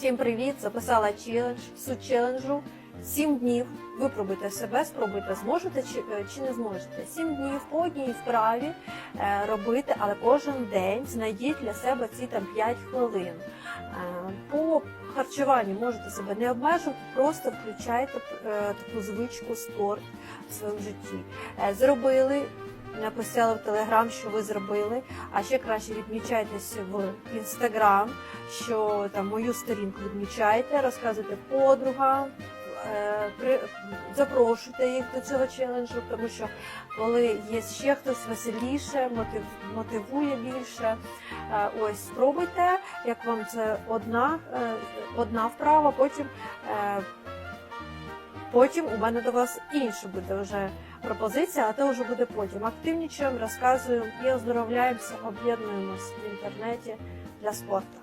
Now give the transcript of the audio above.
Всім привіт! Записала челендж, суть челенджу. Сім днів випробуйте себе, спробуйте, зможете чи, е, чи не зможете. Сім днів по одній вправі е, робити, але кожен день знайдіть для себе ці там 5 хвилин. Е, по харчуванню можете себе не обмежувати, просто включайте е, таку звичку спорт в своєму житті. Е, зробили. Написали в телеграм, що ви зробили, а ще краще відмічайтесь в інстаграм, що там мою сторінку відмічайте, розказуйте подругам, е, запрошуйте їх до цього челенджу, тому що коли є ще хтось веселіше, мотив, мотивує більше. Е, ось спробуйте, як вам це одна, е, одна вправа, потім. Потім у мене до вас інша буде вже пропозиція, а то вже буде потім. Активнічуємо, розказуємо і оздоровляємося, об'єднуємось в інтернеті для спорту.